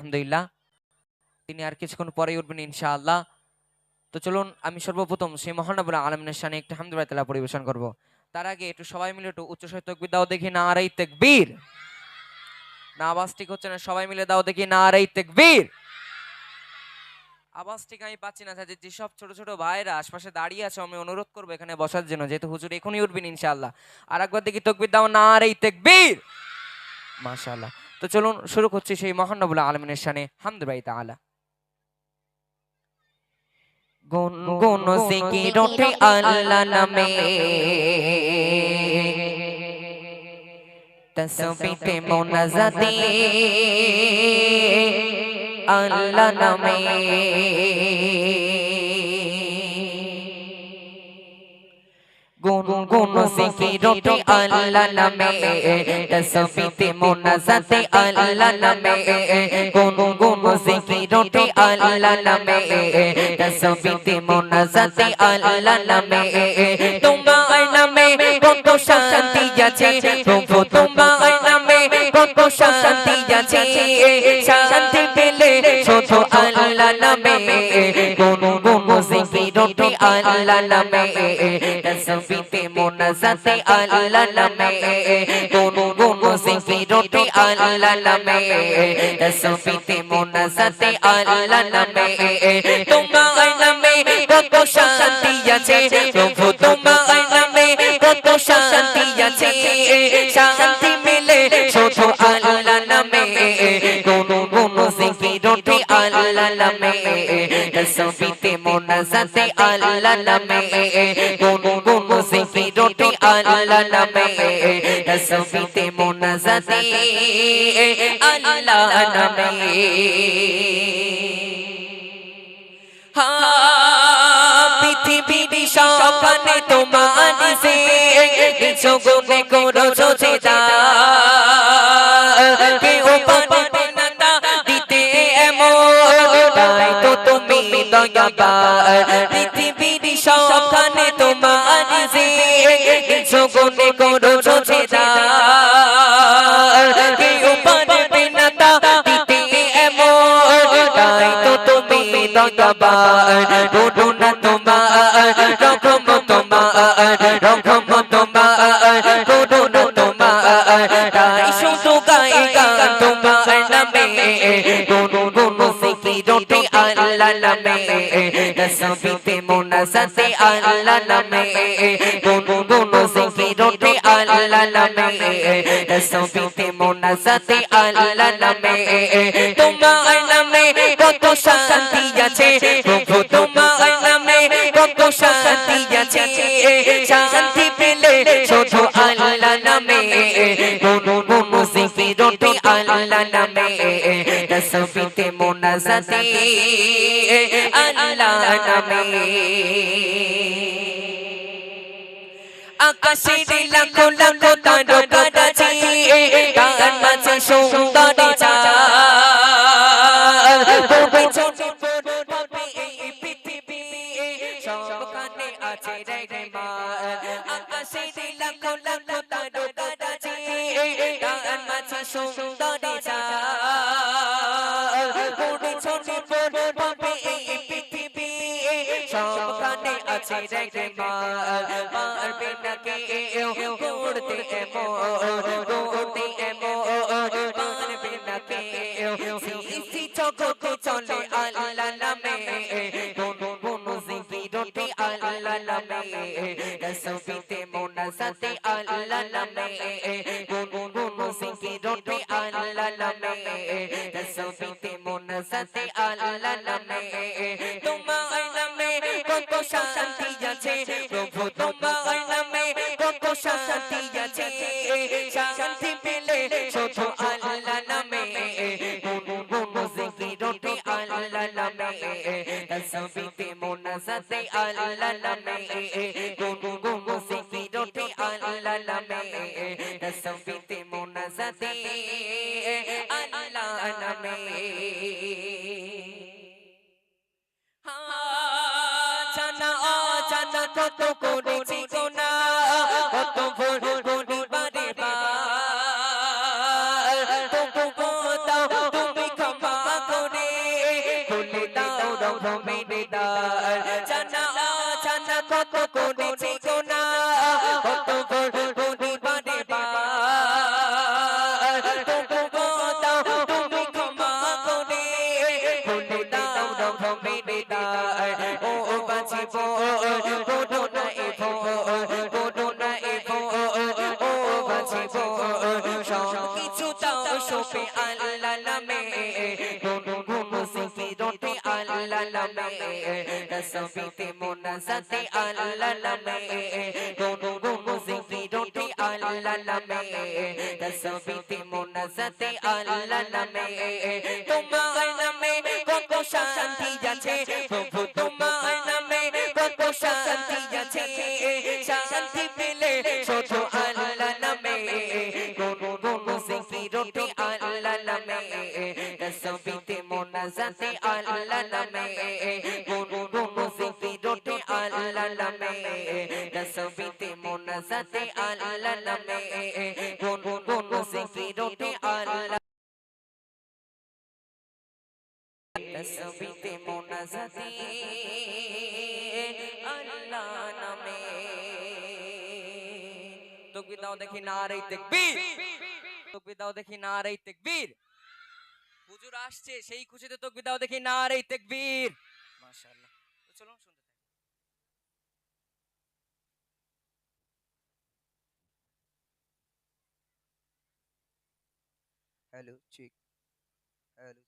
আলহামদুলিল্লাহ। তিনি আর কিছুক্ষণ পরেই উঠবেন ইনশাআল্লাহ। তো চলুন, আমি সর্বপ্রথম সেই মহানবুল আলমিনের শানে একটি হামদুলিল্লাহ তালা পরিবেশন করব। তার আগে একটু সবাই মিলে একটু উচ্চ তকবির দাও দেখি না আর এই তেকবীর। না আওয়াজ ঠিক হচ্ছে না, সবাই মিলে দাও দেখি না তেকবীর। আওয়াজ ঠিক আমি পাচ্ছি না যে যেসব ছোট ছোট ভাইরা আশপাশে দাঁড়িয়ে আছে, আমি অনুরোধ করব এখানে বসার জন্য, যেহেতু হুজুর এখনই উঠবেন ইনশাআল্লাহ। আর একবার দেখি তকবির, দাও না আর তেকবীর। মাশাআল্লাহ। তো চলুন শুরু করছি সেই মহানবুল আলমিনের শানে, হামদুলিল্লাহ তাআলা। গুন গুন জিকির ওঠে আল্লাহ নামে। তসবিতে মোনাজাতে আল্লাহ নামে। গুন গুন জিকির আল্লাহ নামে, তসবিতে মুনাজাতে আল্লাহ নামে গুনগুন গুন জিকির আল্লাহ নামে, তসবিতে মুনাজাতে আল্লাহ নামে, তোমার নামে কত শান্তি আছে আল্লাহ নামে তসবিতে মোনাজাতে আল্লাহ নামে কোন কোন জিকির আল্লাহ নামে তসবিতে মোনাজাতে আল্লাহ নামে তোমার নামে কত শান্তি আছে আল্লাহ নামে তসবিতে মোনাজাতে আল্লাহ নামে কোন কোন জিকির ওঠে আল্লাহ নামে তসবিতে মোনাজাতে আল্লাহ নামে পৃথিবীর সপানে তোমার সে কিছু গুণে করো চোচেদা কেউ দয়াবান পৃথিবীর সপানে তোমার সে কিছু গুণে করো চোচেদা কেউ পারবে না তা দিতে এমন তাই তো তুমি দয়াবান বলো না তোমার রকম তোমার রকম তোমার বলো না তোমার তাই শুধু গাই গান তোমার নামে কোনো কোনো সিকির ওঠে আল্লাহ নামে তসবিতে মোনাজাতে আল্লাহ নামে কোনো কোনো আল্লাহ নামে তসবিতে মোনাজাতে আল্লাহ নামে তোমার নামে কত শান্তি আছে প্রভু তোমার নামে কত শান্তি আছে শান্তি পেলে ছোট আল্লাহ নামে কোন কোন আল্লাহ নামে তসবিতে মোনাজাতে আল্লাহ নামে আকাশের লাখো লাখো তারকা আছে তার মাঝে সুন্দর আকাশের লাখো লাখো তারকা আছে তার মাঝে সুন্দর না কেউ করতে এমন করতে এমন পারবে না কেউ সৃষ্টি জগতে চলে আল্লাহ নামে আল্লাহ নামে মোনাজাতে আল্লাহ নামে কোন আল্লাহ নামে মোনাজাতে আল্লাহ নামে শান্তি আছে। প্রভু তোমার নামে কত শান্তি আছে। শান্তি পেলে ছোট আল্লাহ নামে। আল্লাহ নামে। তসবিতে মোনাজাতে আল্লাহ নামে। কোন কোন জিকির আল্লাহ নামে। তসবিতে মোনাজাতে আল্লাহ নামে। কত করেছি গোনা, কত ভোর পরিবারে তবু বতাও তুমি ক্ষমা করে বলে দাও রব মেরে দার জানা জানা কত তসবিতে মুনাজাতে আল্লাহ নামে কোন সিফিরতে আল্লাহ নামে তসবিতে মুনাজাতে আল্লাহ নামে তোমার নামে কত শান্তি যাচ্ছে প্রভু তোমার নামে কত শান্তি যাচ্ছে শান্তি পেলে শুধু আল্লাহ নামে কোন জিকিরতে আল্লাহ নামে তসবিতে মুনাজাতে আল্লাহ নামে তসবিতে মুনাজাতে আল্লাহ নামে কোন কোন জিকিরতে আল্লাহ তসবিতে মুনাজাতে আল্লাহ নামে তকবীর দাও দেখি নারে তাকবীর তকবীর দাও দেখি নারে তাকবীর হুজুর আসছে সেই খুশিতে তকবীর দাও দেখি নারে তাকবীর মাশাআল্লাহ চলুন hello check hello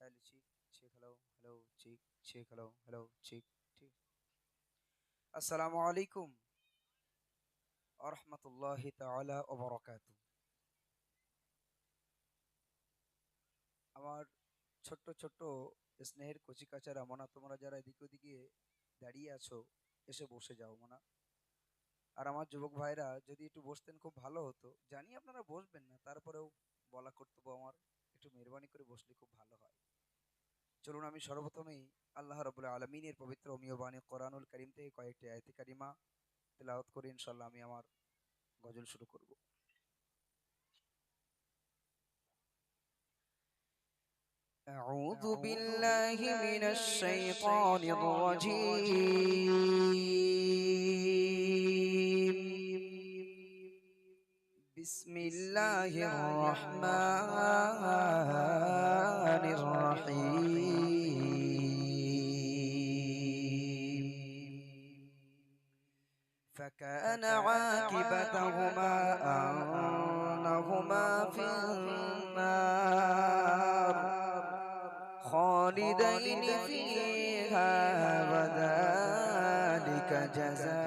check hello check check hello hello check check hello hello check ঠিক আসসালামু আলাইকুম আরহামতুল্লাহি তাআলা ওয়া বারাকাতু আমার ছোট্ট ছোট্ট স্নেহের কচিকাচারা মনা তোমরা যারা এদিকে ওদিকে দাঁড়িয়ে আছো এসে বসে যাও মনা। আর আমার যুবক ভাইরা যদি একটু বসতেন খুব ভালো হতো। জানি আপনারা বসবেন না, তারপরেও বলা কর্তব্য আমার, একটু মেহরবানি করে বসলে খুব ভালো হয়। চলুন আমি সর্বপ্রথমেই আল্লাহ রবুল্লা আলমিনের পবিত্র অমীয় বাণী কোরআনুল করিম থেকে কয়েকটি আয়তিকারিমা কারিমা করি করে ইনশাল্লাহ আমি আমার গজল শুরু করব। أعوذ بالله من الشيطان الرجيم. بسم الله الرحمن الرحيم. فكان عاقبتهما أنهما في خالدين فيها وذلك جزاء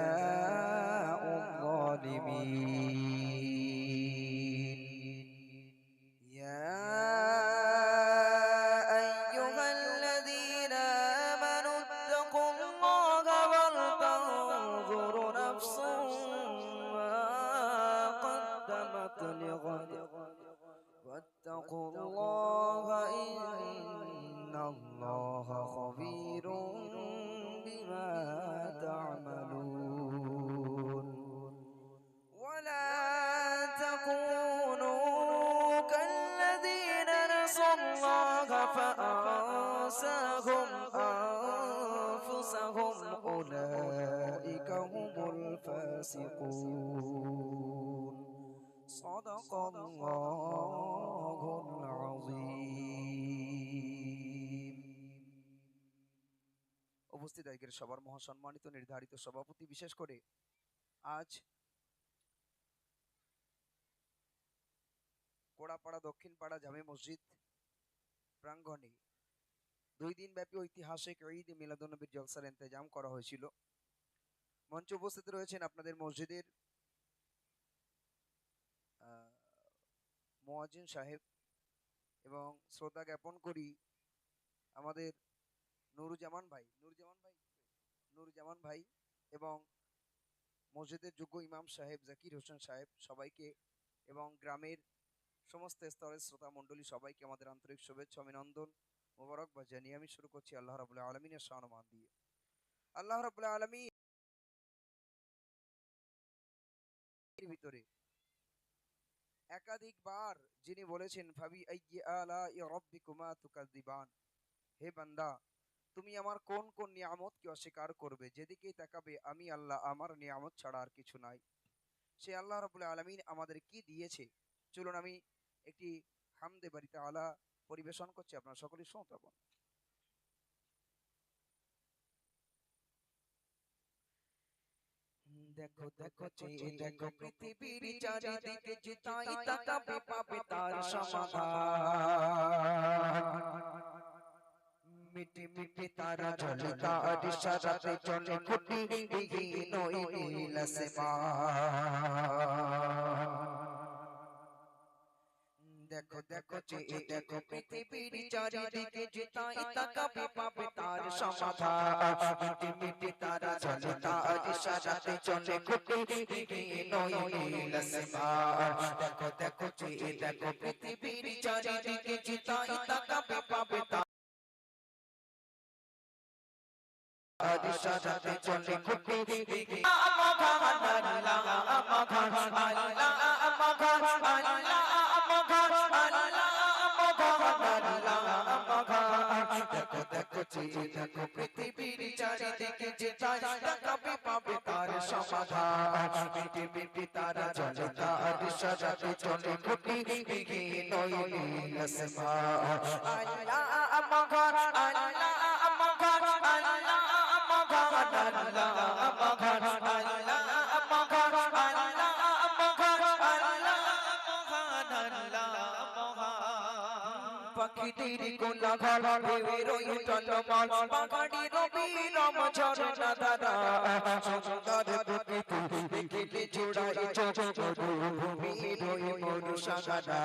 تعملون. ولا تكونوا كالذين نسوا الله فأنساهم أنفسهم. أولئك هم الفاسقون. صدق الله. উপস্থিত আজকের সবার মহাসম্মানিত নির্ধারিত সভাপতি বিশেষ করে আজ কোড়াপাড়া দক্ষিণ পাড়া জামে মসজিদ প্রাঙ্গণে দুই দিন ব্যাপী ঐতিহাসিক ঈদ মিলাদুন্নবীর জলসার ইন্তজাম করা হয়েছিল। মঞ্চে উপস্থিত রয়েছেন আপনাদের মসজিদের আহ, মুয়াজ্জিন সাহেব এবং শ্রদ্ধা জ্ঞাপন করি আমাদের নুরুজ্জামান ভাই নুরুজ্জামান ভাই নুরুজ্জামান ভাই এবং মসজিদের যোগ্য ইমাম সাহেব জাকির হোসেন সাহেব সবাইকে এবং গ্রামের সমস্ত স্তরের শ্রোতা মণ্ডলী সবাইকে আমাদের আন্তরিক শুভেচ্ছা, অভিনন্দন মোবারকবাদ জানিয়ে আমি শুরু করছি আল্লাহ রাবুল্লাহ আলমিনের সম্মান দিয়ে। আল্লাহ রাবুল্লাহ আলমী ভিতরে একাধিকবার যিনি বলেছেন, ফাবি আলা রাব্বিকুমা তুকাযিবান হে বান্দা তুমি আমার কোন কোন নিয়ামতকে অস্বীকার করবে? যেদিকেই তাকাবে আমি আল্লাহ আমার নিয়ামত ছাড়া আর কিছু নাই। সে আল্লাহ রাব্বুল আলামিন আমাদের কি দিয়েছে? চলুন আমি একটি হামদে বাড়িতে আলা পরিবেশন করছি। আপনারা সকলে শ্রোতাগণ দেখো দেখো চেয়ে দেখো পৃথিবীর চারিদিকে যে তাকাবে পাবে তার সমাধান। মিটি মিটি তারা চলে তার সারাতে চলে খুঁটি বিহীন নীল দেখো দেখো চেয়ে দেখো পৃথিবীর চারিদিকে যে তাই তাকাবে পাবে তার সমাধান। মিটি মিটি তারা চলে তার সারাতে চলে খুঁটি বিহীন ওই দেখো দেখো চেয়ে দেখো পৃথিবীর চারিদিকে যে তাই তাকাবে পাবে আদি সাজাতে চলে আমাগান আল্লাহ আমাগান আল্লাহ আল্লাহ আমাগান আল্লাহ আল্লাহ দেখো দেখো দেখো সাজাতে চলে খুঁটি বিহীন ওই আল্লাহ আমাগান আল্লাহ আল্লাহ আমাগান আল্লাহ আল্লাহ পাখিদের কোলাঘর ভেবের ওই টলমল। পাখাড়ি রবি ঝরনা দাদা সুন্দর প্রকৃতি দেখিলে জোড়াই চোখ মরুভূমির ওই মরু সাগাদা